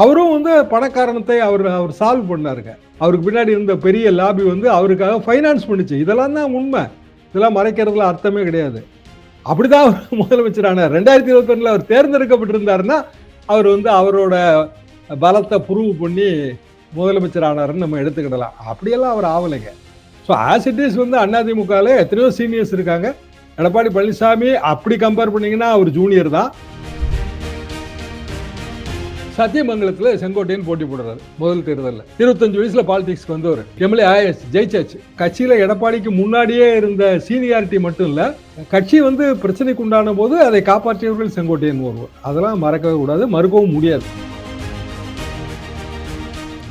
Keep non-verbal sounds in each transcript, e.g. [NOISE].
அவரும் வந்து பணக்காரணத்தை அவர் அவர் சால்வ் பண்ணாருங்க. அவருக்கு பின்னாடி இருந்த பெரிய லாபி வந்து அவருக்காக ஃபைனான்ஸ் பண்ணுச்சு. இதெல்லாம் தான் உண்மை. இதெல்லாம் மறைக்கிறதுல அர்த்தமே கிடையாது. அப்படிதான் அவர் [LAUGHS] முதலமைச்சரான ரெண்டாயிரத்தி இருபத்தொன்னில் அவர் தேர்ந்தெடுக்கப்பட்டிருந்தாருன்னா அவர் வந்து அவரோட பலத்தை ப்ரூவ் பண்ணி முதலமைச்சர் ஆனாருன்னு நம்ம எடுத்துக்கிடலாம். அப்படியெல்லாம் அவர் ஆகலைங்க ஸோ ஆஸ் இட் இஸ் வந்து அதிமுகவில் எத்தனையோ சீனியர்ஸ் இருக்காங்க. எடப்பாடி பழனிசாமி அப்படி கம்பேர் பண்ணிங்கன்னா அவர் ஜூனியர் தான். சத்தியமங்கலத்தில் செங்கோட்டையன் போட்டி போடுறாரு முதல் தேர்தலில். இருபத்தஞ்சு வயசுல பாலிடிக்ஸ்க்கு வந்தவர். எம்எல்ஏ ஆயாச்சு ஜெயிச்சாச்சு. கட்சியில் எடப்பாடிக்கு முன்னாடியே இருந்த சீனியாரிட்டி மட்டும் இல்லை கட்சி வந்து பிரச்சனைக்கு உண்டான போது அதை காப்பாற்றியவர்கள் செங்கோட்டையன் ஒருவர். அதெல்லாம் மறக்கவே கூடாது மறுக்கவும் முடியாது.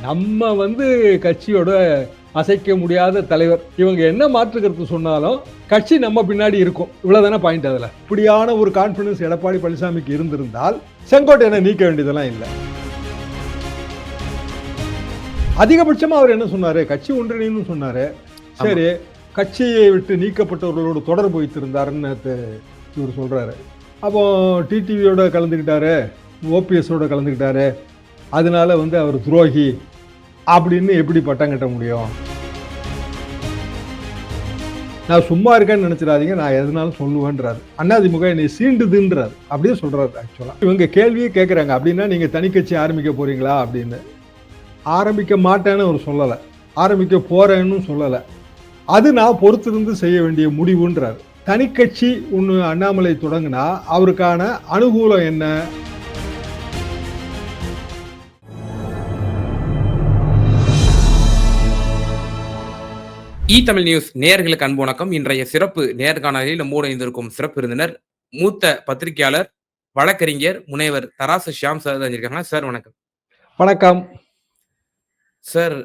நம்ம வந்து கட்சியோட அசைக்க முடியாத தலைவர். இவங்க என்ன மாற்று கருத்து சொன்னாலும் கட்சி நம்ம பின்னாடி இருக்கும். இவ்வளவுதானே பாயிண்ட் அதுல? இப்படியான ஒரு கான்பிடன்ஸ் எடப்பாடி பழனிசாமிக்கு இருந்திருந்தால் செங்கோட்டையனை நீக்க வேண்டியதெல்லாம் இல்லை. அதிகபட்சமா அவர் என்ன சொன்னாரு? கட்சி ஒன்றிணைன்னு சொன்னாரு. சரி கட்சியை விட்டு நீக்கப்பட்டவர்களோடு தொடர்பு வைத்திருந்தாருன்னு இவர் சொல்றாரு. அப்போ டிடிவியோட கலந்துக்கிட்டாரு ஓபிஎஸோட கலந்துக்கிட்டாரு. அதனால வந்து அவர் துரோகி. அப்படின்னு எப்படி பட்டம் கட்ட முடியும்? நான் சும்மா இருக்கேன்னு நினச்சிடாதீங்க நான் எதனாலும் சொல்லுவேன்றாரு. அண்ணாதிமுக என்னை சீண்டுதுன்றாரு. அப்படியே சொல்கிறாரு ஆக்சுவலாக இவங்க கேள்வியே கேட்குறாங்க அப்படின்னா நீங்கள் தனிக்கட்சி ஆரம்பிக்க போகிறீங்களா அப்படின்னு. ஆரம்பிக்க மாட்டேன்னு அவர் சொல்லலை. ஆரம்பிக்க போகிறேன்னு சொல்லலை. அது நான் பொறுத்திருந்து செய்ய வேண்டிய முடிவுன்றார். தனிக்கட்சி ஒன்று அண்ணாமலை தொடங்கினா அவருக்கான அனுகூலம் என்ன? இ தமிழ் நியூஸ் நேயர்களுக்கு அன்பு வணக்கம். இன்றைய சிறப்பு நேர்காணலில் நம்மோடு இணைந்திருக்கும் சிறப்பு விருந்தினர் மூத்த பத்திரிகையாளர் வழக்கறிஞர் முனைவர் தராசு ஷியாம் சார் இருக்காங்க சார் வணக்கம். வணக்கம். சார்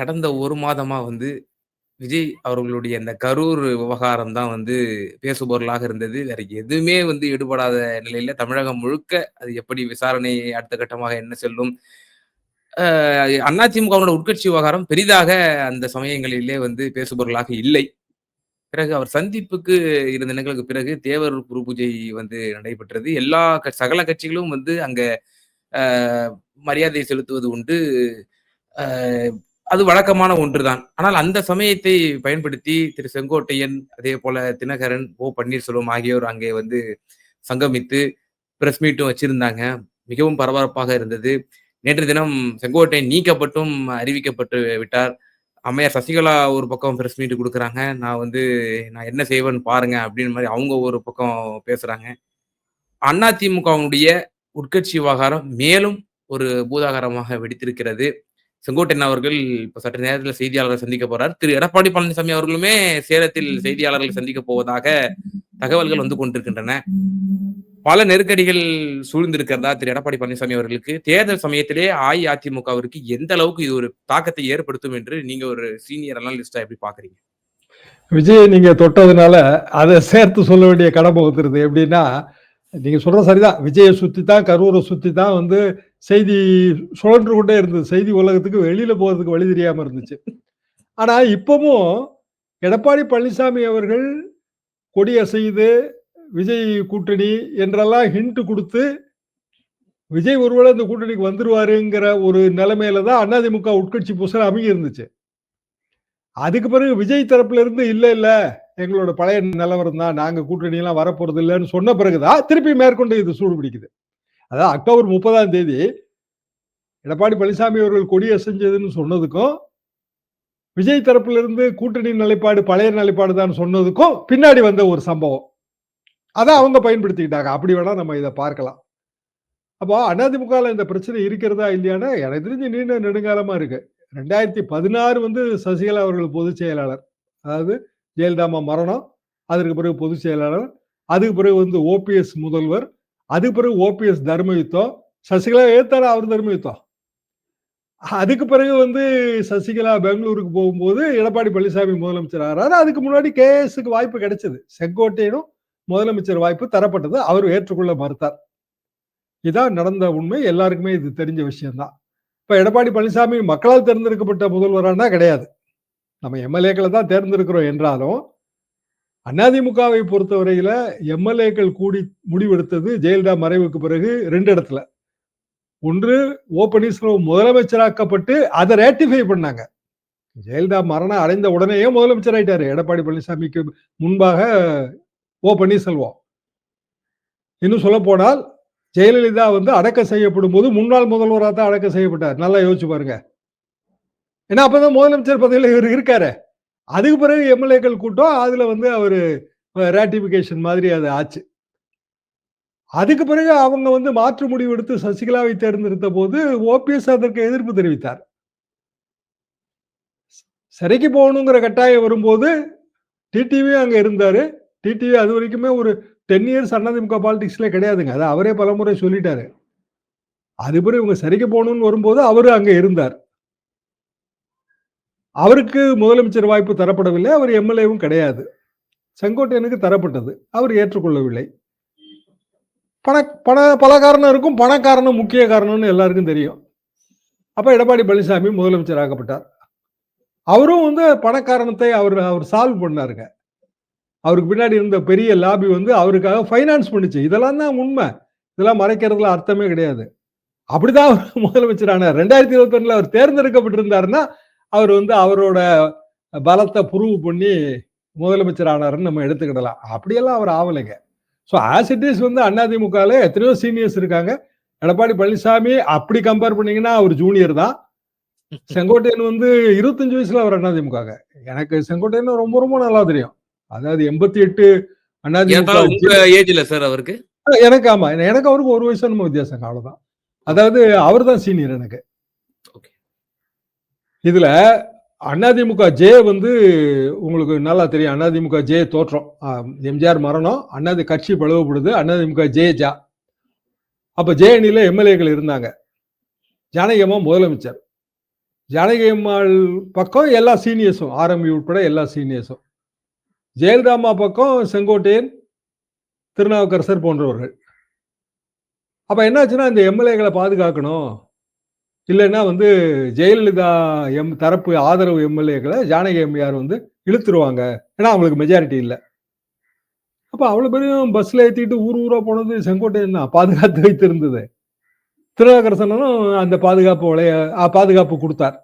கடந்த ஒரு மாதமா வந்து விஜய் அவர்களுடைய இந்த கரூர் விவகாரம் தான் வந்து பேசுபொருளாக இருந்தது. வேற எதுவுமே வந்து ஈடுபடாத நிலையில தமிழகம் முழுக்க அது எப்படி விசாரணை அடுத்த கட்டமாக என்ன செல்லும் அஹ், உட்கட்சி விவகாரம் பெரிதாக அந்த சமயங்களிலே வந்து பேசுபொருளாக இல்லை. பிறகு அவர் சந்திப்புக்கு இருந்த தினங்களுக்கு பிறகு தேவர் குரு பூஜை வந்து நடைபெற்றது. எல்லா சகல கட்சிகளும் வந்து அங்க மரியாதை செலுத்துவது உண்டு. அது வழக்கமான ஒன்றுதான். ஆனால் அந்த சமயத்தை பயன்படுத்தி திரு செங்கோட்டையன் அதே போல தினகரன் ஓ பன்னீர்செல்வம் ஆகியோர் அங்கே வந்து சங்கமித்து பிரஸ் மீட்டும் வச்சிருந்தாங்க. மிகவும் பரபரப்பாக இருந்தது. நேற்று தினம் செங்கோட்டை நீக்கப்பட்டும் அறிவிக்கப்பட்டு விட்டார். அம்மையார் சசிகலா ஒரு பக்கம் பிரஸ் மீட் கொடுக்குறாங்க. நான் வந்து நான் என்ன செய்வேன்னு பாருங்க அப்படின்னு மாதிரி அவங்க ஒரு பக்கம் பேசுறாங்க. அதிமுகவுடைய உட்கட்சி விவகாரம் மேலும் ஒரு பூதாகாரமாக வெடித்திருக்கிறது. செங்கோட்டையன் அவர்கள் இப்போ சற்று நேரத்தில் செய்தியாளர்களை சந்திக்க போறார். திரு எடப்பாடி பழனிசாமி அவர்களுமே சேலத்தில் செய்தியாளர்களை சந்திக்க போவதாக தகவல்கள் வந்து கொண்டிருக்கின்றன. பல நெருக்கடிகள் சூழ்ந்திருக்கிறதா திரு எடப்பாடி பழனிசாமி அவர்களுக்கு. தேர்தல் சமயத்திலே அஇஅதிமுகவிற்கு எந்த அளவுக்கு இது ஒரு தாக்கத்தை ஏற்படுத்தும் என்று நீங்க ஒரு சீனியர் அனாலிஸ்டா எப்படி பாக்குறீங்க? விஜய் நீங்க தொட்டதுனால அதை சேர்த்து சொல்ல வேண்டிய கடமை வந்துருது எப்படின்னா நீங்க சொல்ற சரிதான். விஜயை சுத்தி தான் கரூரை சுத்தி தான் வந்து செய்தி சுழன்று கொண்டே இருந்தது. செய்தி உலகத்துக்கு வெளியில போறதுக்கு வழி தெரியாம இருந்துச்சு. ஆனா இப்பவும் எடப்பாடி பழனிசாமி அவர்கள் கொடியசைது விஜய் கூட்டணி என்றெல்லாம் ஹிண்ட் கொடுத்து விஜய் ஒருவேளை இந்த கூட்டணிக்கு வந்துருவாருங்கிற ஒரு நிலைமையில தான் அதிமுக உட்கட்சி புசல் அமைங்கி இருந்துச்சு. அதுக்கு பிறகு விஜய் தரப்புல இருந்து இல்ல இல்ல எங்களோட பழைய நிலவரம் தான் நாங்க கூட்டணி எல்லாம் வரப்போறது இல்லைன்னு சொன்ன பிறகுதான் திருப்பி மேற்கொண்டு இது சூடு பிடிக்குது. அதாவது அக்டோபர் முப்பதாம் தேதி எடப்பாடி பழனிசாமி அவர்கள் கொடி அசைஞ்சதுன்னு சொன்னதுக்கும் விஜய் தரப்புல இருந்து கூட்டணி நிலைப்பாடு பழைய நிலைப்பாடு தான் சொன்னதுக்கும் பின்னாடி வந்த ஒரு சம்பவம். அதை அவங்க பயன்படுத்திக்கிட்டாங்க. அப்படி வேணா நம்ம இதை பார்க்கலாம். அப்போ அதிமுகவில் இந்த பிரச்சனை இருக்கிறதா இல்லையானா எனக்கு தெரிஞ்சு நீண்ட நெடுங்காலமா இருக்கு. ரெண்டாயிரத்தி பதினாறு வந்து சசிகலா அவர்கள் பொதுச் செயலாளர். அதாவது ஜெயலலிதாமா மரணம் அதற்கு பிறகு பொதுச் செயலாளர் அதுக்கு பிறகு வந்து ஓபிஎஸ் முதல்வர் அதுக்கு பிறகு ஓபிஎஸ் தர்மயுத்தம் சசிகலா ஏத்தாரா அவர் தர்மயுத்தம். அதுக்கு பிறகு வந்து சசிகலா பெங்களூருக்கு போகும்போது எடப்பாடி பழனிசாமி முதலமைச்சர் ஆறாரு. அதுக்கு முன்னாடி கேஎஸ்க்கு வாய்ப்பு கிடைச்சது. செங்கோட்டையனும் முதலமைச்சர் வாய்ப்பு தரப்பட்டது. அவர் ஏற்றுக்கொள்ள மறுத்தார். இதான் நடந்த உண்மை. எல்லாருக்குமே இது தெரிஞ்ச விஷயம்தான். இப்ப எடப்பாடி பழனிசாமி மக்களால் தேர்ந்தெடுக்கப்பட்ட முதல்வரானா கிடையாது. நம்ம எம்எல்ஏக்களை தான் தேர்ந்தெடுக்கிறோம் என்றாலும் அதிமுகவை பொறுத்தவரையில எம்எல்ஏக்கள் கூடி முடிவெடுத்தது ஜெயலலிதா மறைவுக்கு பிறகு ரெண்டு இடத்துல. ஒன்று ஓ பன்னீர்செல்வம் முதலமைச்சராக்கப்பட்டு அதை ரேட்டிஃபை பண்ணாங்க. ஜெயலலிதா மரணம் அடைந்த உடனேயே முதலமைச்சர் ஆயிட்டாரு. எடப்பாடி பழனிசாமிக்கு முன்பாக ஓ பன்னீர்செல்வம். இன்னும் சொல்ல போனால் ஜெயலலிதா வந்து அடக்கம் செய்யப்படும் போது முன்னாள் முதல்வராக தான் அடக்கம் செய்யப்பட்டார். நல்லா யோசிச்சு பாருங்க. ஏன்னா அப்பதான் முதலமைச்சர் பதவியில் இவர் இருக்காரு. அதுக்கு பிறகு எம்எல்ஏக்கள் கூட்டம் அதுல வந்து அவர் ரேட்டிபிகேஷன் மாதிரி அது ஆச்சு. அதுக்கு பிறகு அவங்க வந்து மாற்று முடிவு எடுத்து சசிகலாவை தேர்ந்தெடுத்த போது ஓபிஎஸ் அதற்கு எதிர்ப்பு தெரிவித்தார். சிறைக்கு போகணுங்கிற கட்டாயம் வரும்போது டிடிவி அங்கே இருந்தார். டிடிவி அது வரைக்குமே ஒரு டென் இயர்ஸ் அதிமுக பாலிடிக்ஸ்ல கிடையாதுங்க. அதை அவரே பலமுறை சொல்லிட்டாரு. அதுபடி இவங்க சரிக்கு போகணும்னு வரும்போது அவரு அங்க இருந்தார். அவருக்கு முதலமைச்சர் வாய்ப்பு தரப்படவில்லை. அவர் எம்எல்ஏவும் கிடையாது. செங்கோட்டையனுக்கு தரப்பட்டது. அவர் ஏற்றுக்கொள்ளவில்லை. பண பண பல காரணம் இருக்கும். பண காரணம் முக்கிய காரணம்னு எல்லாருக்கும் தெரியும். அப்போ எடப்பாடி பழனிசாமி முதலமைச்சர் ஆக்கப்பட்டார். அவரும் வந்து பண காரணத்தை அவர் அவர் சால்வ் பண்ணாருங்க. அவருக்கு பின்னாடி இருந்த பெரிய லாபி வந்து அவருக்காக ஃபைனான்ஸ் பண்ணுச்சு. இதெல்லாம் தான் உண்மை. இதெல்லாம் மறைக்கிறதுல அர்த்தமே கிடையாது. அப்படிதான் அவர் [LAUGHS] முதலமைச்சர் ஆனார். ரெண்டாயிரத்தி இருபத்தி ஒண்ணுல அவர் தேர்ந்தெடுக்கப்பட்டிருந்தாருன்னா அவர் வந்து அவரோட பலத்தை ப்ரூவ் பண்ணி முதலமைச்சர் ஆனாருன்னு நம்ம எடுத்துக்கிடலாம். அப்படியெல்லாம் அவர் ஆவலைங்க. ஸோ ஆஸ் இட் இஸ் வந்து அதிமுகவில் எத்தனையோ சீனியர்ஸ் இருக்காங்க. எடப்பாடி பழனிசாமி அப்படி கம்பேர் பண்ணீங்கன்னா அவர் ஜூனியர் தான். [LAUGHS] செங்கோட்டையன் வந்து இருபத்தஞ்சு வயசுல அவர் அதிமுக எனக்கு செங்கோட்டையன் ரொம்ப ரொம்ப நல்லா தெரியும். அதாவது எண்பத்தி எட்டு ஏஜ்ல சார் அவருக்கு? எனக்கு ஆமா. எனக்கு அவருக்கு ஒரு வயசு நம்ம வித்தியாசம் அவ்வளவுதான். அதாவது அவர் தான் சீனியர் எனக்கு. இதுல அதிமுக ஜே வந்து உங்களுக்கு நல்லா தெரியும். அதிமுக ஜே தோற்றம். எம்ஜிஆர் மரணம். அண்ணாதி கட்சி பிளவுபடுது அதிமுக ஜே ஜா. அப்ப ஜே அணியில எம்எல்ஏக்கள் இருந்தாங்க. ஜானகி அம்மா முதலமைச்சர். ஜானகி அம்மாள் பக்கம் எல்லா சீனியர்ஸும் ஆர்எம்பி உட்பட எல்லா சீனியர்ஸும் ஜெயலலிதாமா பக்கம் செங்கோட்டையன் திருநாவுக்கரசர் போன்றவர்கள். அப்போ என்னாச்சுன்னா இந்த எம்எல்ஏக்களை பாதுகாக்கணும். இல்லைன்னா வந்து ஜெயலலிதா எம் தரப்பு ஆதரவு எம்எல்ஏக்களை ஜானகி எம்ஆர் வந்து இழுத்துருவாங்க. ஏன்னா அவங்களுக்கு மெஜாரிட்டி இல்லை. அப்போ அவ்வளோ பேரும் பஸ்ஸில் ஏற்றிட்டு ஊர் ஊராக போனது செங்கோட்டையன் தான். பாதுகாத்து வைத்திருந்தது. திருநாகரசனும் அந்த பாதுகாப்பு வளைய பாதுகாப்பு கொடுத்தார்.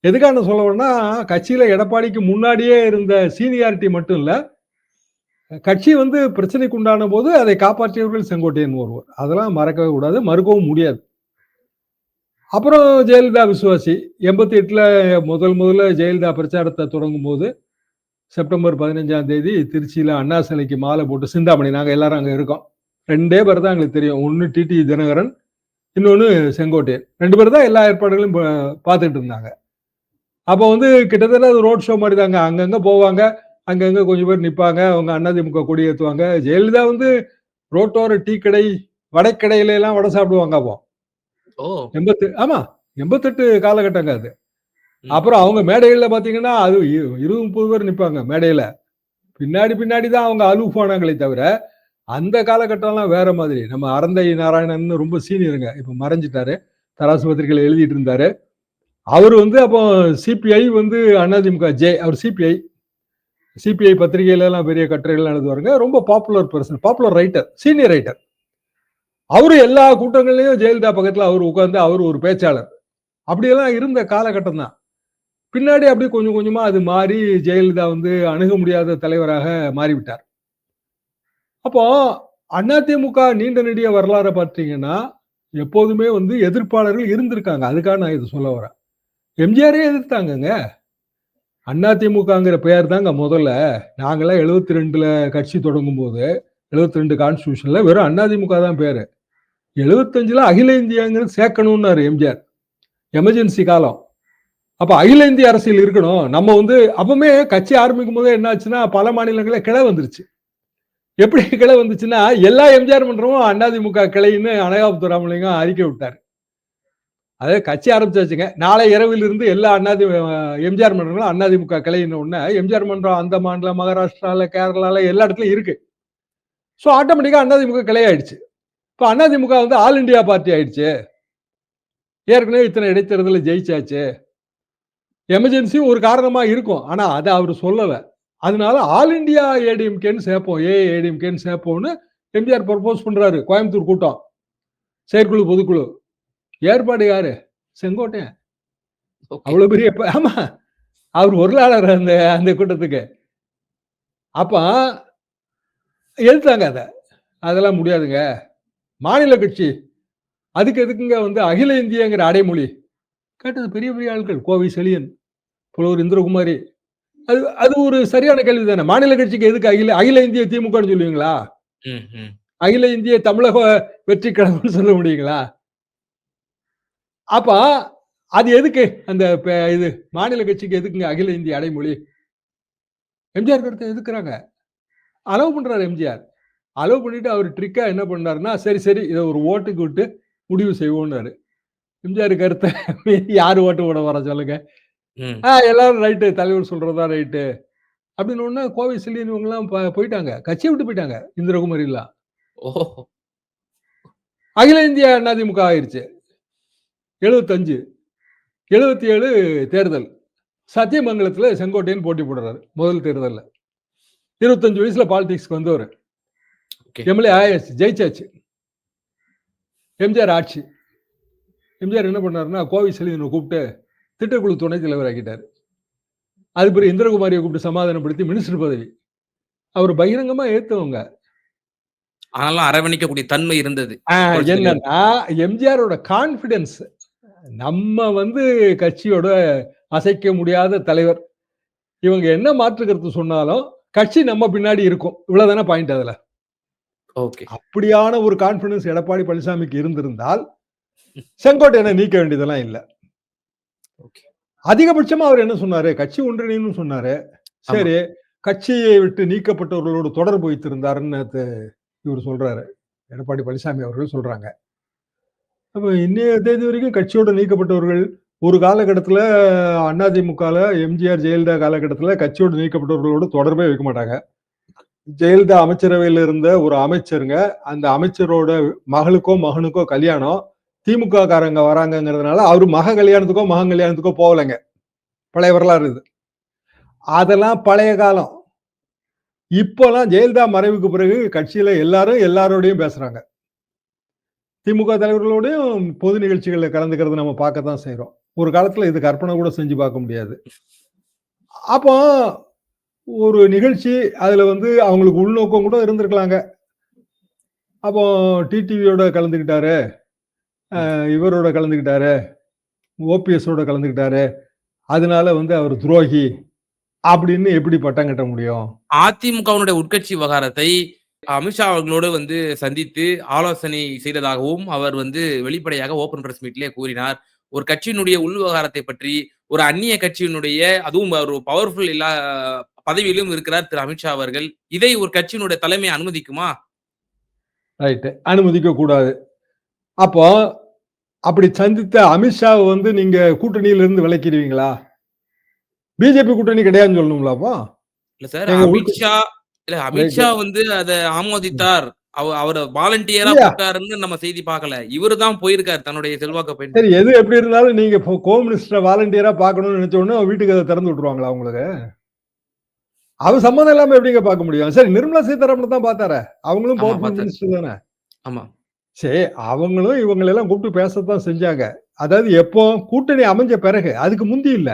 எதுக்காக சொல்ல கட்சியில் எடப்பாடிக்கு முன்னாடியே இருந்த சீனியாரிட்டி மட்டும் இல்லை கட்சி வந்து பிரச்சனைக்கு உண்டான போது அதை காப்பாற்றியவர்கள் செங்கோட்டையன் ஒருவர். அதெல்லாம் மறக்கவே கூடாது மறுக்கவும் முடியாது. அப்புறம் ஜெயலலிதா விசுவாசி. எண்பத்தி எட்டில் முதல் முதல்ல ஜெயலலிதா பிரச்சாரத்தை தொடங்கும் போது செப்டம்பர் பதினஞ்சாம் தேதி திருச்சியில் அண்ணா சிலைக்கு மாலை போட்டு சிந்தாமணி நாங்கள் எல்லாரும் அங்கே இருக்கோம். ரெண்டே பேர் தான் எங்களுக்கு தெரியும். ஒன்று டிடி தினகரன் இன்னொன்னு செங்கோட்டையன். ரெண்டு பேர் தான் எல்லா ஏற்பாடுகளையும் பா- பார்த்துட்டு இருந்தாங்க. அப்போ வந்து கிட்டத்தட்ட அது ரோட் ஷோ மாதிரி தாங்க அங்கங்க போவாங்க. அங்கங்க கொஞ்சம் பேர் நிப்பாங்க. அவங்க அதிமுக கொடி ஏத்துவாங்க. ஜெயலலிதா வந்து ரோட்டோர டீ கடை வடைக்கடையில எல்லாம் வடை சாப்பிடுவாங்க அப்போ. ஓ. எண்பத்து ஆமா எண்பத்தெட்டு காலகட்டங்க அது. அப்புறம் அவங்க மேடைகள்ல பாத்தீங்கன்னா அது இரு- இருபது முப்பது பேர் நிப்பாங்க மேடையில. பின்னாடி பின்னாடி தான் அவங்க அலூஃப் ஆனாங்களே தவிர அந்த காலகட்டம்லாம் வேற மாதிரி. நம்ம அறந்தை நாராயணன் ரொம்ப சீனியருங்க. இப்ப மறைஞ்சிட்டாரு. தராசு பத்திரிகையில எழுதிட்டு இருந்தாரு. அவர் வந்து அப்போ சிபிஐ வந்து அதிமுக ஜே அவர் சிபிஐ சிபிஐ பத்திரிகையிலலாம் பெரிய கட்டுரைகள் எழுதுவாருங்க. ரொம்ப popular person popular writer senior writer அவர் எல்லா கூட்டங்கள்லையும் ஜெயலலிதா பக்கத்தில் அவர் உட்காந்து அவர் ஒரு பேச்சாளர். அப்படியெல்லாம் இருந்த காலகட்டம் தான். பின்னாடி அப்படியே கொஞ்சம் கொஞ்சமாக அது மாறி ஜெயலலிதா வந்து அணுக முடியாத தலைவராக மாறிவிட்டார். அப்போ அதிமுக நீண்ட நெடிய வரலாறை பார்த்தீங்கன்னா எப்போதுமே வந்து எதிர்ப்பாளர்கள் இருந்திருக்காங்க. அதுக்காக நான் இது சொல்ல வரேன். எம்ஜிஆரே எதிர்த்தாங்கங்க. அதிமுகங்கிற பெயர் தாங்க முதல்ல. நாங்களாம் எழுபத்தி ரெண்டுல கட்சி தொடங்கும் போது எழுபத்தி ரெண்டு கான்ஸ்டியூஷன்ல வெறும் அதிமுக தான் பேரு. எழுபத்தஞ்சில் அகில இந்தியாங்கிறது சேர்க்கணும்னாரு எம்ஜிஆர். எமர்ஜென்சி காலம். அப்போ அகில இந்திய அரசியல் இருக்கணும். நம்ம வந்து அப்பவுமே கட்சி ஆரம்பிக்கும் போதே என்னாச்சுன்னா பல மாநிலங்களே கிளை வந்துருச்சு. எப்படி கிளை வந்துச்சுன்னா எல்லா எம்ஜிஆர் மன்றமும் அதிமுக கிளைன்னு அனகாபுத்த ராமலிங்கம் அறிக்கை விட்டார். அதாவது கட்சி ஆரம்பிச்சாச்சுங்க நாளை இரவில் இருந்து எல்லா அண்ணாதி எம்ஜிஆர் மன்றங்களும் அண்ணாதிமுக கிளைன்னு உடனே எம்ஜிஆர் மன்றம் அந்தமாண்டில் மகாராஷ்டிராவில் கேரளாவில் எல்லா இடத்துலையும் இருக்கு. ஸோ ஆட்டோமேட்டிக்காக அண்ணாதிமுக கிளையாயிடுச்சு இப்போ அண்ணாதிமுக வந்து ஆல் இந்தியா பார்ட்டி ஆயிடுச்சு. ஏற்கனவே இத்தனை இடைத்தேர்தலில் ஜெயிச்சாச்சு. எமர்ஜென்சி ஒரு காரணமாக இருக்கும். ஆனால் அதை அவர் சொல்லலை. அதனால ஆல் இந்தியா ஏடிஎம்கேன்னு சேர்ப்போம். ஏ ஏடிஎம்கேன்னு சேர்ப்போம்னு எம்ஜிஆர் ப்ரப்போஸ் பண்ணுறாரு கோயம்புத்தூர் கூட்டம். செயற்குழு பொதுக்குழு. ஏற்பாடு யாரு? செங்கோட்டையன். அவ்வளவு பெரிய ஆமா. அவர் பொருளாளர் அந்த அந்த கூட்டத்துக்கு. அப்ப எதிர்த்தாங்க அத. அதெல்லாம் முடியாதுங்க. மாநில கட்சி. அதுக்கு எதுக்குங்க வந்து அகில இந்தியங்கிற அடைமொழி? கேட்டது பெரிய பெரிய ஆட்கள். கோவை செழியன் புலவர் இந்திரகுமாரி. அது அது ஒரு சரியான கேள்வி தானே மாநில கட்சிக்கு எதுக்கு அகில அகில இந்திய திமுகன்னு சொல்லுவீங்களா. அகில இந்திய தமிழக வெற்றி கழகம்னு சொல்ல முடியுங்களா? அப்ப அது எதுக்கு? அந்த இது மாநில கட்சிக்கு எதுக்குங்க? அகில இந்திய அடைமொழி. எம்ஜிஆர் கருத்தை எதுக்குறாங்க? அலோவ் பண்றாரு எம்ஜிஆர். அலோவ் பண்ணிட்டு அவர் ட்ரிக்கா என்ன பண்ணாருன்னா சரி சரி இதை ஒரு ஓட்டுக்கு விட்டு முடிவு செய்வோம்னாரு. எம்ஜிஆர் கருத்தை யாரு ஓட்டு போட வர சொல்லுங்க? ம். ஆ எல்லாரும் ரைட்டு தலைவர் சொல்றதா ரைட்டு அப்படின்னு ஒண்ணு கோவை செல்லியன் இவங்கெல்லாம் போயிட்டாங்க. கட்சியை விட்டு போயிட்டாங்க இந்திரகுமாரி எல்லாம் ஓ அகில இந்திய அதிமுக ஆயிருச்சு. எழுபத்தஞ்சு எழுபத்தி ஏழு தேர்தல். சத்தியமங்கலத்துல செங்கோட்டையன் போட்டி போடுறாரு முதல் தேர்தல்ல. இருபத்தஞ்சு வயசுல பாலிடிக்ஸ்க்கு வந்தவர். எம்எல்ஏ ஆயாச்சு ஜெயிச்சாச்சு. எம்ஜிஆர் ஆட்சி. எம்ஜிஆர் என்ன பண்ணாருன்னா கோவை செலியனை கூப்பிட்டு திட்டக்குழு துணைத் தலைவர் ஆக்கிட்டாரு. அது பிறகு இந்திரகுமாரியை கூப்பிட்டு சமாதானப்படுத்தி மினிஸ்டர் பதவி. அவர் பகிரங்கமா ஏத்தவங்க. ஆனாலும் அரவணைக்கக்கூடிய தன்மை இருந்தது. என்னன்னா எம்ஜிஆரோட கான்பிடன்ஸ் நம்ம வந்து கட்சியோட அசைக்க முடியாத தலைவர். இவங்க என்ன மாற்று கருத்து சொன்னாலும் கட்சி நம்ம பின்னாடி இருக்கும். இவ்வளவுதானே பாயிண்ட் அதுல. ஓகே அப்படியான ஒரு கான்பிடன்ஸ் எடப்பாடி பழனிசாமிக்கு இருந்திருந்தால் செங்கோட்டையனை நீக்க வேண்டியதெல்லாம் இல்ல. ஓகே அதிகபட்சமா அவர் என்ன சொன்னாரு? கட்சி ஒன்றிணைன்னு சொன்னாரு. சரி கட்சியை விட்டு நீக்கப்பட்டவர்களோடு தொடர்பு வைத்திருந்தாருன்னு இவர் சொல்றாரு. எடப்பாடி பழனிசாமி அவர்கள் சொல்றாங்க. அப்ப இன்னைய தேதி வரைக்கும் கட்சியோட நீக்கப்பட்டவர்கள் ஒரு காலகட்டத்துல அதிமுகல எம்ஜிஆர் ஜெயலலிதா காலகட்டத்துல கட்சியோடு நீக்கப்பட்டவர்களோடு தொடர்பே வைக்க மாட்டாங்க. ஜெயலலிதா அமைச்சரவையில் இருந்த ஒரு அமைச்சருங்க அந்த அமைச்சரோட மகளுக்கோ மகனுக்கோ கல்யாணம் திமுக காரங்க வராங்கங்கிறதுனால அவர் மக கல்யாணத்துக்கோ மகன் கல்யாணத்துக்கோ போகலைங்க. பழைய வரலாறு இது. அதெல்லாம் பழைய காலம். இப்போலாம் ஜெயலலிதா மறைவுக்கு பிறகு கட்சியில எல்லாரும் எல்லாரோடையும் பேசுறாங்க. திமுக தலைவர்களோடையும் பொது நிகழ்ச்சிகளில் கலந்துக்கிறது நம்ம பார்க்கத்தான் செய்கிறோம் ஒரு காலத்தில் இது கற்பனை கூட செஞ்சு பார்க்க முடியாது. அப்போ ஒரு நிகழ்ச்சி அதில் வந்து அவங்களுக்கு உள்நோக்கம் கூட இருந்திருக்கலாங்க. அப்போ டிடிவியோட கலந்துக்கிட்டாரு இவரோட கலந்துக்கிட்டாரு ஓபிஎஸோட கலந்துக்கிட்டாரு. அதனால வந்து அவர் துரோகி அப்படின்னு எப்படி பட்டம் கட்ட முடியும்? அதிமுகவினுடைய உட்கட்சி விவகாரத்தை அமித்ஷா அவர்களோடு வந்து சந்தித்து ஆலோசனை செய்ததாகவும் அவர் வந்து வெளிப்படையாக ஓபன் பிரஸ் மீட்லயே கூறினார். ஒரு கட்சியினுடைய உள் விவகாரத்தை பற்றி ஒரு அந்நிய கட்சியினுடைய அதுவும் ஒரு பவர்ஃபுல் இல்லா பதவியிலும் இருக்கிறார் திரு அமித்ஷா அவர்கள். இதை ஒரு கட்சியினுடைய தலைமை அனுமதிக்குமா? ரைட்டு அனுமதிக்க கூடாது. அப்போ அப்படி சந்தித்த அமித்ஷாவை வந்து நீங்க கூட்டணியில இருந்து விலக்கிடுவீங்களா? பிஜேபி கூட்டணி கிடையாதுன்னு சொல்லணுங்களா அப்போ? இல்ல சார் அமித்ஷா இல்ல அமித்ஷா வந்து அதை ஆமோதித்தார். அவ அவர் வாலண்டியரா? போட்டாருன்னு நம்ம செய்தி பார்க்கல. இவரு தான் போயிருக்காரு தன்னுடைய செல்வாக்க சரி எது எப்படி இருந்தாலும் நீங்க ஹோம் மினிஸ்டரை வாலண்டியரா பார்க்கணும்னு நினைச்ச உடனே வீட்டுக்கு அதை திறந்து விட்டுருவாங்களா உங்களுக்கு அவன் சம்மந்தம் இல்லாம எப்படிங்க பார்க்க முடியும்? சரி நிர்மலா சீதாராமன் தான் பார்த்தாரே. அவங்களும் பார்த்தாரு. மினிஸ்டர் தானே? ஆமா. சரி அவங்களும் இவங்களெல்லாம் கூப்பிட்டு பேசத்தான் செஞ்சாங்க. அதாவது எப்போ கூட்டணி அமைஞ்ச பிறகு அதுக்கு முந்தி இல்ல.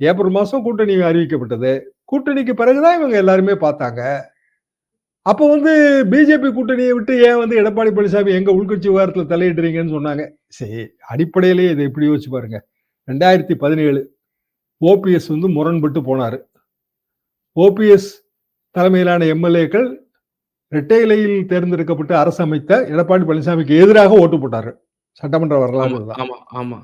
ஏப்ரல் மாசம் கூட்டணி அறிவிக்கப்பட்டது. கூட்டணிக்கு பிறகுதான் இவங்க எல்லாருமே பார்த்தாங்க. அப்போ வந்து பிஜேபி கூட்டணியை விட்டு ஏன் வந்து எடப்பாடி பழனிசாமி எங்க உள்கட்சி விவகாரத்துல தலையிடுறீங்கன்னு சொன்னாங்க. சரி அடிப்படையிலேயே இதை எப்படி யோசிச்சு பாருங்க. ரெண்டாயிரத்தி பதினேழு ஓபிஎஸ் வந்து முரண்பட்டு போனாரு. ஓபிஎஸ் தலைமையிலான எம்எல்ஏக்கள் இரட்டை இலையில் தேர்ந்தெடுக்கப்பட்டு அரசு அமைத்த எடப்பாடி பழனிசாமிக்கு எதிராக ஓட்டு போட்டாரு. சட்டமன்ற வரலாறு ஆமா தான். ஆமா ஆமா.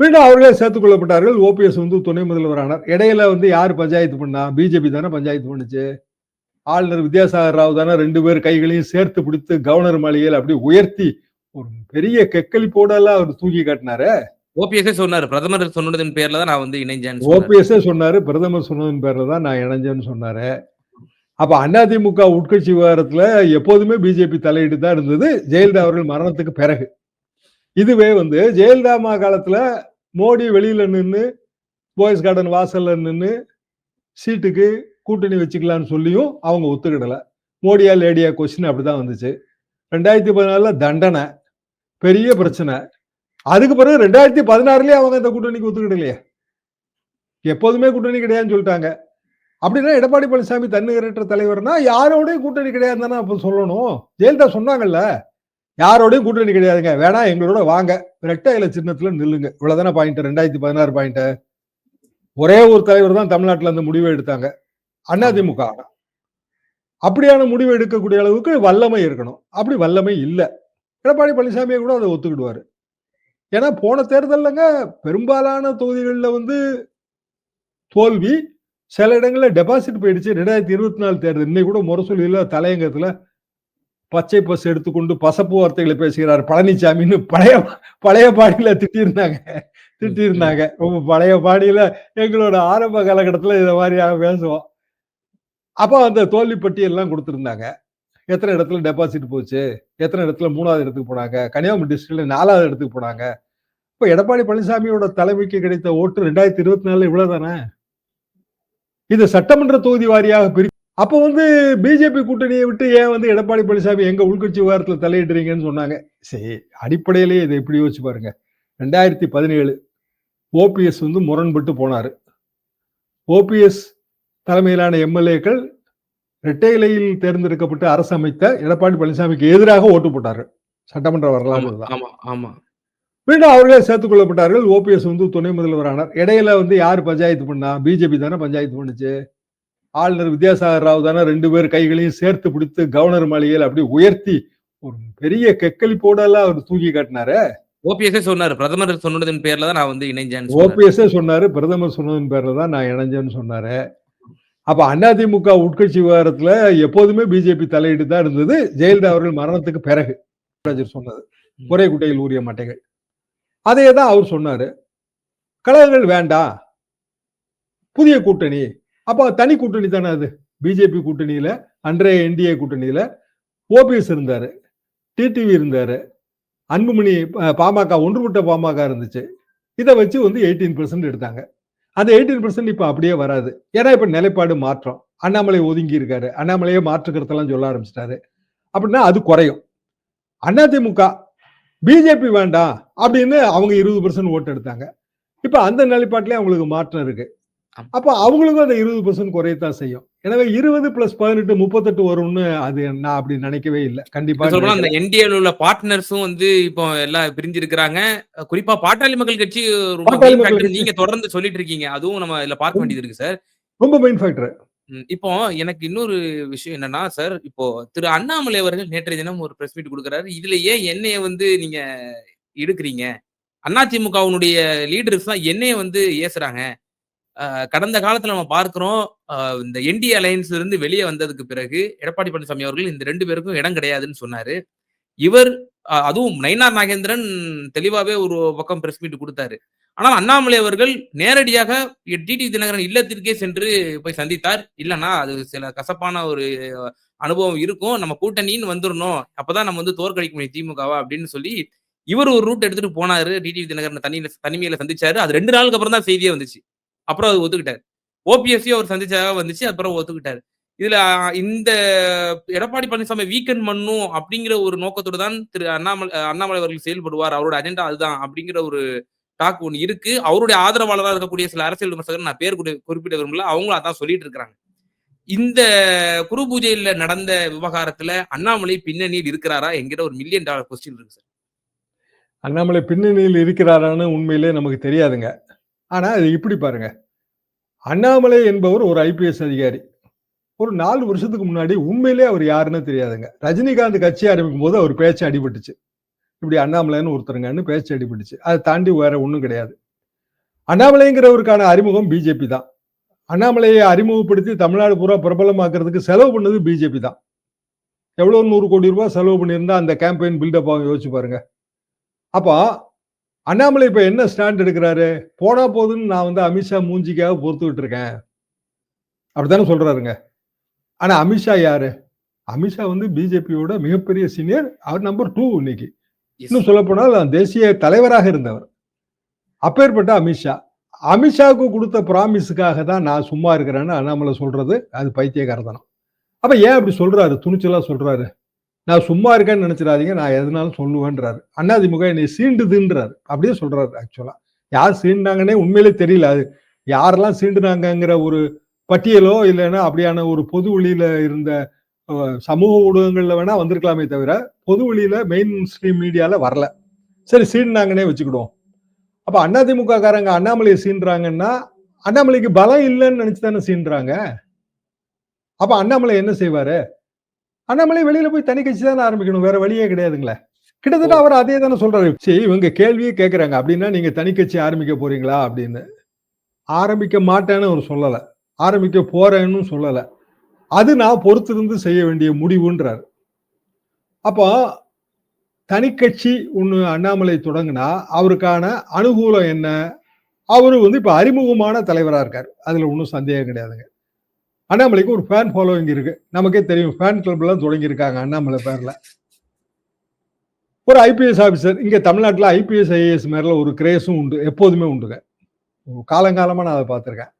மீண்டும் அவர்களே சேர்த்துக் கொள்ளப்பட்டார்கள். ஓபிஎஸ் வந்து துணை முதல்வரானார் இடையில வந்து யார் பஞ்சாயத்து பண்ணா? பிஜேபி தானே பஞ்சாயத்து பண்ணுச்சு. ஆளுநர் வித்யாசாகர் ராவ் தானே ரெண்டு பேர் கைகளையும் சேர்த்து பிடித்து கவர்னர் மாளிகையில் அப்படி உயர்த்தி ஒரு பெரிய கெக்களிப்போடெல்லாம் அவர் தூக்கி காட்டினாரு. ஓபிஎஸ்ஏ சொன்னாரு. பிரதமர் சொன்னதன் பேர்ல தான் நான் வந்து இணைஞ்சேன்னு சொன்னாரு. ஓபிஎஸ்ஸே சொன்னாரு. பிரதமர் சொன்னதன் பேர்ல தான் நான் இணைஞ்சேன்னு சொன்னாரு. அப்ப அதிமுக உட்கட்சி விவகாரத்துல எப்போதுமே பிஜேபி தலையீடு தான் இருந்தது. ஜெயலலிதா அவர்கள் மரணத்துக்கு பிறகு. இதுவே வந்து ஜெயலலிதா அம்மா காலத்துல மோடி வெளியில நின்று போயஸ் கார்டன் வாசல்ல நின்று சீட்டுக்கு கூட்டணி வச்சுக்கலான்னு சொல்லியும் அவங்க ஒத்துக்கிடலை. மோடியா லேடியா கொஸ்டின் அப்படிதான் வந்துச்சு. ரெண்டாயிரத்தி பதினாலுல தண்டனை. பெரிய பிரச்சனை. அதுக்கு பிறகு ரெண்டாயிரத்தி பதினாறுலயே அவங்க இந்த கூட்டணிக்கு ஒத்துக்கிடலையே. எப்போதுமே கூட்டணி கிடையாதுன்னு சொல்லிட்டாங்க. அப்படின்னா எடப்பாடி பழனிசாமி தன்னிகரற்ற தலைவர்னா யாரோடையும் கூட்டணி கிடையாதுன்னு தானே சொல்லணும்? ஜெயலலிதா சொன்னாங்கல்ல. யாரோடையும் கூட்டணி கிடையாதுங்க வேணா எங்களோட வாங்க. ரெட்டை இலை சின்னத்துல நில்லுங்க. இவ்வளவுதானே பாயிண்ட் ரெண்டாயிரத்தி பதினாறு பாயிண்ட் ஒரே ஒரு தலைவர் தான் தமிழ்நாட்டுல அந்த முடிவை எடுத்தாங்க. அதிமுக அப்படியான முடிவு எடுக்கக்கூடிய அளவுக்கு வல்லமை இருக்கணும். அப்படி வல்லமை இல்லை. எடப்பாடி பழனிசாமியை கூட அதை ஒத்துக்கிடுவாரு. ஏன்னா போன தேர்தலுங்க பெரும்பாலான தொகுதிகளில் வந்து தோல்வி சில இடங்களில் டெபாசிட் போயிடுச்சு. ரெண்டாயிரத்தி இருபத்தி நாலு தேர்தல். இன்னைக்கு கூட முரசொலியில் தலையங்கத்தில் பச்சை பஸ் எடுத்துக்கொண்டு பசப்பு வார்த்தைகளை பேசுகிறார் பழனிசாமின்னு பழைய பழைய பாடியில திட்டியிருந்தாங்க திட்டியிருந்தாங்க ரொம்ப பழைய பாடியில எங்களோட ஆரம்ப காலகட்டத்தில் இதை மாதிரியாக பேசுவோம். அப்போ அந்த தோல்வி பட்டியல்லாம் கொடுத்துருந்தாங்க. எத்தனை இடத்துல டெபாசிட் போச்சு? எத்தனை இடத்துல மூணாவது இடத்துக்கு போனாங்க? கன்னியாகுமரி டிஸ்ட்ரிக்ட்ல நாலாவது இடத்துக்கு போனாங்க. இப்போ எடப்பாடி பழனிசாமியோட தலைமைக்கு கிடைத்த ஓட்டு ரெண்டாயிரத்தி இருபத்தி நாலுல இவ்வளவுதானே? இது சட்டமன்ற தொகுதி வாரியாக பிரி அப்போ வந்து பிஜேபி கூட்டணியை விட்டு ஏன் வந்து எடப்பாடி பழனிசாமி எங்க உள்கட்சி விவகாரத்தில் தலையிடுறீங்கன்னு சொன்னாங்க? சரி அடிப்படையிலேயே இதை எப்படி யோசிச்சு பாருங்க. ரெண்டாயிரத்தி பதினேழு ஓபிஎஸ் வந்து முரண்பட்டு போனாரு. ஓபிஎஸ் தலைமையிலான எம்எல்ஏக்கள் இரட்டை இலையில் தேர்ந்தெடுக்கப்பட்டு அரசு அமைத்த எடப்பாடி பழனிசாமிக்கு எதிராக ஓட்டு போட்டாரு. சட்டமன்ற வரலாறு மீண்டும் அவர்களே சேர்த்துக் கொள்ளப்பட்டார்கள். ஓபிஎஸ் வந்து துணை முதல்வரானார். இடையில வந்து யார் பஞ்சாயத்து பண்ணா? பிஜேபி தானே பஞ்சாயத்து பண்ணுச்சு. ஆளுநர் வித்யாசாகர் ராவ் தானே ரெண்டு பேர் கைகளையும் சேர்த்து பிடித்து கவர்னர் மாளிகையில் அப்படி உயர்த்தி ஒரு பெரிய கெக்களிப்போட எல்லாம் அவர் தூக்கி காட்டினாரு. ஓபிஎஸ் சொன்னாரு. பிரதமர் சொன்னதன் பேர்ல தான் நான் வந்து இணைஞ்சேன்னு சொன்னாரு. ஓபிஎஸ்ஸே சொன்னாரு. பிரதமர் சொன்னதன் பேர்ல தான் நான் இணைஞ்சேன்னு சொன்னாரு. அப்ப அதிமுக உட்கட்சி விவகாரத்துல எப்போதுமே பிஜேபி தலையீடு தான் இருந்தது. ஜெயலலிதா அவர்கள் மரணத்துக்கு பிறகு சொன்னது. ஒரே குட்டையில் ஊறிய மட்டைகள். அதே தான் அவர் சொன்னாரு. கழகங்கள் வேண்டாம். புதிய கூட்டணி. அப்போ தனி கூட்டணி தானே அது? பிஜேபி கூட்டணியில் அன்றைய என்டிஏ கூட்டணியில ஓபிஎஸ் இருந்தாரு டிடிவி இருந்தாரு அன்புமணி பாமக ஒன்றுபட்ட பாமக இருந்துச்சு. இதை வச்சு வந்து எயிட்டீன் பெர்சன்ட் எடுத்தாங்க. அந்த எயிட்டீன் பெர்சன்ட் இப்போ அப்படியே வராது. ஏன்னா இப்போ நிலைப்பாடு மாற்றம். அண்ணாமலை ஒதுங்கி இருக்காரு. அண்ணாமலையே மாற்றுக்கிறதெல்லாம் சொல்ல ஆரம்பிச்சிட்டாரு. அப்படின்னா அது குறையும். அதிமுக பிஜேபி வேண்டாம் அப்படின்னு அவங்க இருபது பெர்சன்ட் ஓட்டு எடுத்தாங்க. இப்போ அந்த நிலைப்பாட்டிலே அவங்களுக்கு மாற்றம் இருக்கு. அப்ப அவங்களுக்கும் அந்த இருபது பெர்சன்ட் குறையத்தான் செய்யும். எனவே இருபது பிளஸ் பதினெட்டு முப்பத்தெட்டு வரும்னு அது நான் அப்படி நினைக்கவே இல்லை. கண்டிப்பா அந்த என்டிஏல உள்ள பார்ட்னர்ஸும் வந்து இப்போ எல்லாம் பிரிஞ்சு இருக்கிறாங்க குறிப்பா பாட்டாளி மக்கள் கட்சி ரொம்ப. நீங்க தொடர்ந்து சொல்லிட்டு இருக்கீங்க. அதுவும் நம்ம இதுல பார்க்க வேண்டியது இருக்கு சார். ரொம்ப மெயின் ஃபேக்டர் இப்போ எனக்கு இன்னொரு விஷயம் என்னன்னா சார் இப்போ திரு அண்ணாமலை அவர்கள் நேற்றைய தினம் ஒரு பிரஸ் மீட் கொடுக்குறாரு. இதுல ஏன் என்னைய வந்து நீங்க எடுக்கிறீங்க. அதிமுகவுடைய லீடர்ஸ் தான் என்னைய வந்து ஏசுறாங்க. கடந்த காலத்துல நம்ம பார்க்கிறோம் இந்த என்டி அலையன்ஸ்ல இருந்து வெளியே வந்ததுக்கு பிறகு எடப்பாடி பழனிசாமி அவர்கள் இந்த ரெண்டு பேருக்கும் இடம் கிடையாதுன்னு சொன்னாரு. இவர் அதுவும் நயினார் நாகேந்திரன் தெளிவாவே ஒரு பக்கம் பிரஸ் மீட் கொடுத்தாரு. ஆனால் அண்ணாமலை அவர்கள் நேரடியாக டிடி தினகரன் இல்லத்திற்கே சென்று போய் சந்தித்தார். இல்லைன்னா அது சில கசப்பான ஒரு அனுபவம் இருக்கும். நம்ம கூட்டணின்னு வந்துடணும் அப்பதான் நம்ம வந்து தோற்கடிக்க முடியும் திமுகவா அப்படின்னு சொல்லி இவர் ஒரு ரூட் எடுத்துட்டு போனாரு. டிடி தினகரன் தனி தனிமையில சந்திச்சாரு. அது ரெண்டு நாளுக்கு அப்புறம் தான் செய்தியே வந்துச்சு. அப்புறம் அது ஒத்துக்கிட்டாரு. ஓபிஎஸ்சியும் அவர் சந்திச்சாக வந்துச்சு அப்புறம் ஒத்துக்கிட்டாரு. இதுல இந்த எடப்பாடி பழனிசாமி வீக்கெண்ட் பண்ணும் அப்படிங்கிற ஒரு நோக்கத்தோடு தான் திரு அண்ணாமலை அண்ணாமலை அவர்கள் செயல்படுவார். அவரோட அஜெண்டா அதுதான் அப்படிங்கிற ஒரு டாக் ஒன்று இருக்கு. அவருடைய ஆதரவாளராக இருக்கக்கூடிய சில அரசியல் விமர்சகர் நான் பேர் குறிப்பிட்ட குறிப்பிட விரும்பல. அவங்களும் அதான் சொல்லிட்டு இருக்கிறாங்க. இந்த குரு பூஜையில நடந்த விவகாரத்துல அண்ணாமலை பின்னணியில் இருக்கிறாரா என்கிற ஒரு மில்லியன் டாலர் கொஸ்டின் இருக்கு சார் அண்ணாமலை பின்னணியில் இருக்கிறாரான்னு உண்மையிலே நமக்கு தெரியாதுங்க. ஆனால் அது இப்படி பாருங்க. அண்ணாமலை என்பவர் ஒரு ஐபிஎஸ் அதிகாரி. ஒரு நாலு வருஷத்துக்கு முன்னாடி உண்மையிலே அவர் யாருன்னு தெரியாதுங்க. ரஜினிகாந்த் கட்சி ஆரம்பிக்கும் போது அவர் பேச்சு அடிபட்டுச்சு. இப்படி அண்ணாமலைன்னு ஒருத்தருங்கன்னு பேச்சு அடிபட்டுச்சு. அதை தாண்டி வேற ஒன்றும் கிடையாது. அண்ணாமலைங்கிறவருக்கான அறிமுகம் பிஜேபி தான். அண்ணாமலையை அறிமுகப்படுத்தி தமிழ்நாடு பூரா பிரபலமாக்குறதுக்கு செலவு பண்ணது பிஜேபி தான். எவ்வளோ நூறு கோடி ரூபாய் செலவு பண்ணியிருந்தா அந்த கேம்பெயின் பில்டப் ஆகும் யோசிச்சு பாருங்க. அப்போ அண்ணாமலை இப்ப என்ன ஸ்டாண்ட் எடுக்கிறாரு? போனா போதுன்னு நான் வந்து அமித்ஷா மூஞ்சிக்காக பொறுத்துக்கிட்டு இருக்கேன். அப்படித்தானே சொல்றாருங்க. ஆனா அமித்ஷா யாரு? அமித்ஷா வந்து பிஜேபியோட மிகப்பெரிய சீனியர் அவர் நம்பர் டூ இன்னைக்கு. இன்னும் சொல்ல போனால் தேசிய தலைவராக இருந்தவர். அப்பேற்பட்ட அமித்ஷா. அமித்ஷாவுக்கு கொடுத்த ப்ராமிஸுக்காக தான் நான் சும்மா இருக்கிறேன்னு அண்ணாமலை சொல்றது. அது பைத்தியகாரத்தனம் அப்ப ஏன் அப்படி சொல்றாரு? துணிச்சலா சொல்றாரு. நான் சும்மா இருக்கேன்னு நினைச்சிடாதீங்க நான் எதுனாலும் சொல்லுவேன்றாரு. அண்ணாதிமுக என்னை சீண்டுதுன்றாரு. அப்படியே சொல்றாரு ஆக்சுவலா யார் சீண்டாங்கன்னே உண்மையிலே தெரியல. அது யாரெல்லாம் சீண்டுனாங்கங்கிற ஒரு பட்டியலோ இல்லைன்னா அப்படியான ஒரு பொது வழியில இருந்த சமூக ஊடகங்கள்ல வேணா வந்திருக்கலாமே தவிர பொது வழியில மெயின் ஸ்ட்ரீம் மீடியால வரல. சரி சீண்டாங்கன்னே வச்சுக்கிடுவோம். அப்ப அதிமுக காரங்க அண்ணாமலையை சீண்டுறாங்கன்னா அண்ணாமலைக்கு பலம் இல்லைன்னு நினைச்சு தானே சீண்டுறாங்க? அப்ப அண்ணாமலை என்ன செய்வாரு? அண்ணாமலை வெளியில போய் தனி கட்சி தானே ஆரம்பிக்கணும். வேற வழியே கிடையாதுங்களே. கிட்டத்தட்ட அவர் அதே தானே சொல்றாரு. சரி இவங்க கேள்வியே கேட்கறாங்க அப்படின்னா நீங்க தனி கட்சி ஆரம்பிக்க போறீங்களா? அப்படின்னு. ஆரம்பிக்க மாட்டேன்னு அவர் சொல்லல. ஆரம்பிக்க போறேன்னு சொல்லல. அது நான் பொறுத்திருந்து செய்ய வேண்டிய முடிவுன்றார். அப்போ தனி கட்சி ஒன்று அண்ணாமலை தொடங்கினா அவருக்கான அனுகூலம் என்ன? அவரு வந்து இப்ப அறிமுகமான தலைவரா இருக்காரு. அதுல ஒன்றும் சந்தேகம் கிடையாதுங்க. அண்ணாமலைக்கு ஒரு ஃபேன் ஃபாலோவிங் இருக்கு. நமக்கே தெரியும் ஃபேன் கிளப் எல்லாம் தொடங்கியிருக்காங்க அண்ணாமலை பேர்ல ஒரு ஐபிஎஸ் ஆஃபீஸர் இங்க தமிழ்நாட்டில் ஐபிஎஸ் ஐஏஎஸ் மேல ஒரு கிரேஸும் உண்டு எப்போதுமே உண்டுங்க. காலங்காலமா நான் அதை பார்த்துருக்கேன்.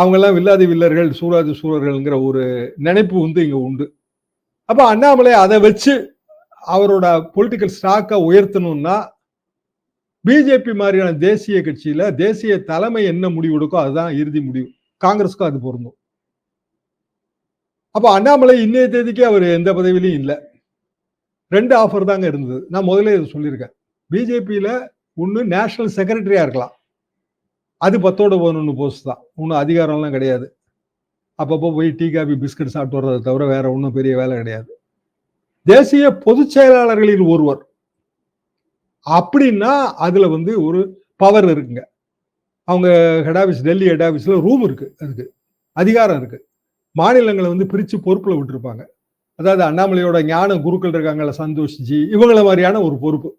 அவங்கெல்லாம் வில்லாதி வில்லர்கள் சூராஜ சூரர்கள்ங்கிற ஒரு நினைப்பு வந்து இங்க உண்டு. அப்போ அண்ணாமலை அதை வச்சு அவரோட பொலிட்டிக்கல் ஸ்டாக்கை உயர்த்தணும்னா பிஜேபி மாதிரியான தேசிய கட்சியில் தேசிய தலைமை என்ன முடிவு எடுக்கோ அதுதான் இறுதி முடிவு. காங்கிரஸுக்கும் அது பொருந்தும். அப்ப அண்ணாமலை இன்னைய தேதிக்கு அவர் எந்த பதவியிலையும் இல்லை. ரெண்டு ஆஃபர் தாங்க இருந்தது. நான் முதல்ல இதை சொல்லியிருக்கேன். பிஜேபியில ஒன்று நேஷனல் செக்ரட்டரியா இருக்கலாம். அது பத்தோட பதினொன்று போஸ்ட் தான். ஒன்றும் அதிகாரம்லாம் கிடையாது. அப்பப்போ போய் டீ காபி பிஸ்கட் சாப்பிட்டு வர்றதை தவிர வேற ஒன்றும் பெரிய வேலை கிடையாது. தேசிய பொதுச் செயலாளர்களில் ஒருவர். அப்படின்னா அதுல வந்து ஒரு பவர் இருக்குங்க. அவங்க ஹெட் ஆஃபீஸ் டெல்லி ஹெட் ஆஃபீஸில் ரூம் இருக்கு. அதுக்கு. அதிகாரம் இருக்கு. மாநிலங்களை வந்து பிரித்து பொறுப்பில் விட்டுருப்பாங்க. அதாவது அண்ணாமலையோட ஞான குருக்கள் இருக்காங்கல்ல சந்தோஷ் ஜி இவங்கள மாதிரியான ஒரு பொறுப்பு.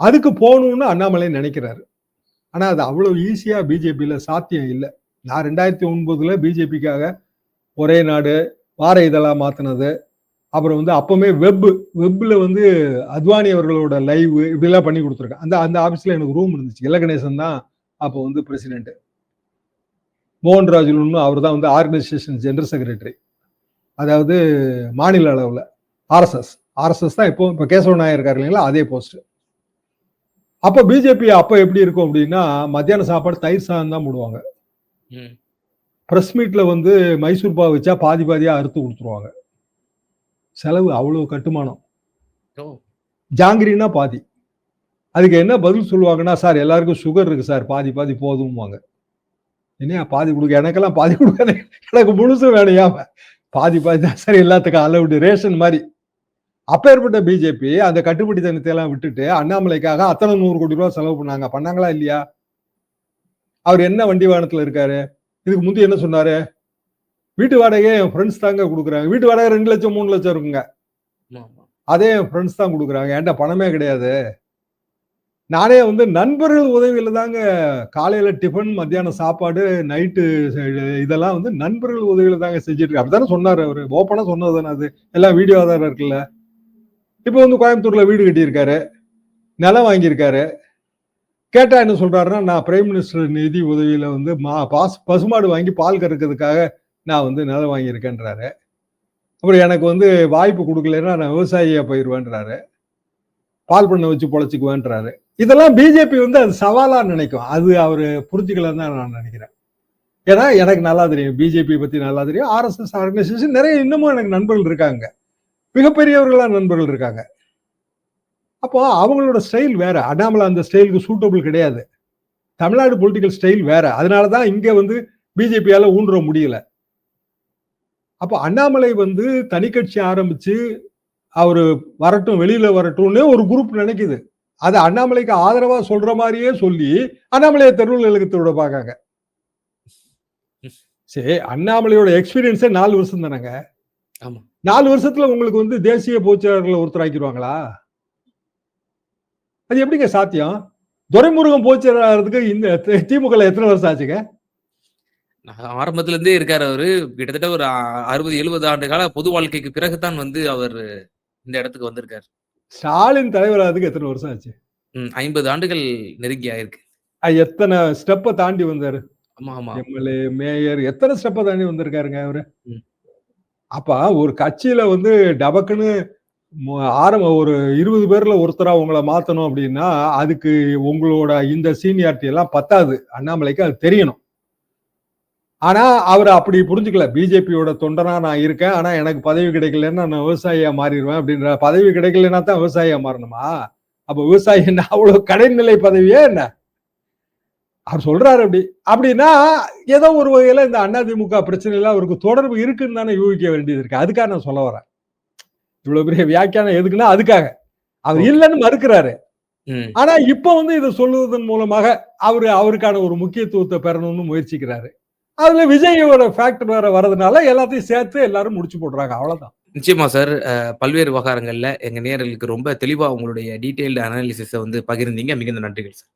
அதுக்கு போகணும்னு அண்ணாமலை நினைக்கிறாரு. ஆனால் அது அவ்வளோ ஈஸியாக பிஜேபியில் சாத்தியம் இல்லை. நான் ரெண்டாயிரத்தி ஒன்பதுல பிஜேபிக்காக ஒரே நாடு வார இதெல்லாம் மாற்றினது அப்புறம் வந்து அப்பவுமே வெப் வெப்பில் வந்து அத்வானி அவர்களோட லைவ் இப்படிலாம் பண்ணி கொடுத்துருக்கேன். அந்த அந்த ஆஃபீஸில் எனக்கு ரூம் இருந்துச்சு. இலகணேசன் தான் அப்போ வந்து பிரசிடென்ட் மோகன்ராஜுன்னு அவர் தான் வந்து ஆர்கனைசேஷன் ஜெனரல் செக்ரட்டரி அதாவது மாநில அளவில் ஆர்எஸ்எஸ் ஆர்எஸ்எஸ் தான் இப்போ இப்போ கேசவ நாயர் இருக்காரு இல்லைங்களா அதே போஸ்ட் அப்போ பிஜேபி அப்போ எப்படி இருக்கும் அப்படின்னா மத்தியான சாப்பாடு தயிர் சாதம் தான் போடுவாங்க. ப்ரெஸ் மீட்ல வந்து மைசூர் பாவு வச்சா பாதி பாதியா அறுத்து கொடுத்துருவாங்க. செலவு அவ்வளவு கட்டுமானம். ஜாங்கிரின்னா பாதி. அதுக்கு என்ன பதில் சொல்லுவாங்கன்னா சார் எல்லாருக்கும் சுகர் இருக்கு சார். பாதி பாதி போதும்வாங்க என்னையா பாதி கொடுக்க? எனக்கெல்லாம் பாதி கொடுக்காத. எனக்கு முழுசு வேணையாம பாதி பாதி தான். சார் எல்லாத்துக்கும் அளவுடு ரேஷன் மாதிரி. அப்பேற்பட்ட பிஜேபி அந்த கட்டுப்படித்தனத்தை எல்லாம் விட்டுட்டு அண்ணாமலைக்காக அத்தனை நூறு கோடி ரூபாய் செலவு பண்ணாங்க. பண்ணாங்களா இல்லையா? அவர் என்ன வண்டி வாகனத்துல இருக்காரு? இதுக்கு முந்தி என்ன சொன்னாரு? வீட்டு வாடகையே என் ஃப்ரெண்ட்ஸ் தாங்க கொடுக்குறாங்க. வீட்டு வாடகை ரெண்டு லட்சம் மூணு லட்சம் இருக்குங்க. அதே என் ஃப்ரெண்ட்ஸ் தான் கொடுக்குறாங்க. என்கிட்ட பணமே கிடையாது? நானே வந்து நண்பர்கள் உதவியில் தாங்க காலையில டிஃபன் மத்தியானம் சாப்பாடு நைட்டு இதெல்லாம் வந்து நண்பர்கள் உதவியில் தாங்க செஞ்சுட்டு இருக்கேன் அப்படித்தானே சொன்னார் அவர். ஓப்பனாக சொன்னது தானே அது. எல்லாம் வீடியோ ஆதாரம் இருக்குல்ல. இப்போ வந்து கோயம்புத்தூர்ல வீடு கட்டியிருக்காரு. நிலம் வாங்கியிருக்காரு. கேட்டா என்ன சொல்றாருன்னா நான் பிரைம் மினிஸ்டர் நிதி உதவியில வந்து மா பாஸ் பசுமாடு வாங்கி பால் கறக்கிறதுக்காக நான் வந்து நிலம் வாங்கியிருக்கேன்றாரு. அப்புறம் எனக்கு வந்து வாய்ப்பு கொடுக்கலன்னா நான் விவசாயியாக போயிடுவேன்றாரு பால் பண்ணை வச்சு பொழைச்சிக்குவேன்றாரு. இதெல்லாம் பிஜேபி வந்து அது சவாலா நினைக்கும். அது அவர் புரிஞ்சுக்கலன்னு தான் நான் நினைக்கிறேன். ஏன்னா எனக்கு நல்லா தெரியும். பிஜேபி பத்தி நல்லா தெரியும். ஆர்எஸ்எஸ் ஆர்கனைசேஷன் நிறைய இன்னமும் எனக்கு நண்பர்கள் இருக்காங்க. மிகப்பெரியவர்களாக நண்பர்கள் இருக்காங்க. அப்போ அவங்களோட ஸ்டைல் வேற. அண்ணாமலை அந்த ஸ்டைலுக்கு சூட்டபிள் கிடையாது. தமிழ்நாடு பொலிட்டிக்கல் ஸ்டைல் வேற. அதனாலதான் இங்கே வந்து பிஜேபியால் ஊன்ற முடியல அப்போ அண்ணாமலை வந்து தனி கட்சி ஆரம்பிச்சு அவரு வரட்டும் வெளியில வரட்டும்னு ஒரு குரூப் நினைக்குது. அது அண்ணாமலைக்கு ஆதரவா சொல்ற மாதிரியே சொல்லி அண்ணாமலையை தெருவில் விட பார்க்காங்க. சரி அண்ணாமலையோட எக்ஸ்பீரியன்ஸே நாலு வருஷம் தானேங்க? ஆமா. நாலு வருஷத்துல உங்களுக்கு வந்து தேசிய பொதுச்செயலாளர்களை ஒருத்தர் ஆக்கிடுவாங்களா? அது எப்படிங்க சாத்தியம்? துரைமுருகன் பொதுச்செயலாளருக்கு இந்த திமுக எத்தனை வருஷம் ஆச்சுங்க? ஆரம்பத்துல இருந்தே இருக்காரு அவரு. கிட்டத்தட்ட ஒரு அறுபது எழுபது ஆண்டு கால பொது வாழ்க்கைக்கு பிறகுதான் வந்து அவர் இந்த இடத்துக்கு வந்திருக்காரு. ஸ்டாலின் தலைவராதுக்கு எத்தனை வருஷம் ஆச்சு? ஐம்பது ஆண்டுகள் நெருங்கி ஆயிருக்கு. எத்தனை ஸ்டெப்பை தாண்டி வந்தாரு? ஆமா ஆமா. எம்எல்ஏ மேயர் எத்தனை ஸ்டெப்பை தாண்டி வந்திருக்காருங்க அவரு. அப்ப ஒரு கட்சியில வந்து டபக்குன்னு ஆரம்ப ஒரு இருபது பேர்ல ஒருத்தரா உங்களை மாத்தணும் அப்படின்னா அதுக்கு உங்களோட இந்த சீனியாரிட்டி எல்லாம் பத்தாது. அண்ணாமலைக்கு அது தெரியணும். ஆனா அவர் அப்படி புரிஞ்சுக்கல. பிஜேபியோட தொண்டனா நான் இருக்கேன். ஆனா எனக்கு பதவி கிடைக்கலன்னா நான் விவசாயியா மாறிடுவேன் அப்படின்ற பதவி கிடைக்கலன்னா தான் விவசாயியா மாறணுமா? அப்ப விவசாயி என்ன அவ்வளவு கடைநிலை பதவியே என்ன? அவர் சொல்றாரு அப்படி. அப்படின்னா ஏதோ ஒரு வகையில இந்த அதிமுக பிரச்சனையில அவருக்கு தொடர்பு இருக்குன்னு தானே யூகிக்க வேண்டியது இருக்கு. அதுக்காக நான் சொல்ல வரேன். இவ்வளவு பெரிய வியாக்கியானம் எதுக்குன்னா அதுக்காக. அவர். இல்லைன்னு மறுக்கிறாரு. ஆனா இப்ப வந்து இதை சொல்லுவதன் மூலமாக அவரு அவருக்கான ஒரு முக்கியத்துவத்தை பெறணும்னு முயற்சிக்கிறாரு. அதுல விஜயோட ஃபேக்டர் வேற வரதுனால எல்லாத்தையும் சேர்த்து எல்லாரும் முடிச்சு போடுறாங்க அவ்வளவுதான் நிச்சயமா சார். பல்வேறு விவகாரங்கள்ல எங்க நேயர்களுக்கு ரொம்ப தெளிவா உங்களுடைய டீட்டெயில்டு அனாலிசிஸை வந்து பகிர்ந்தீங்க. மிகுந்த நன்றிகள் சார்.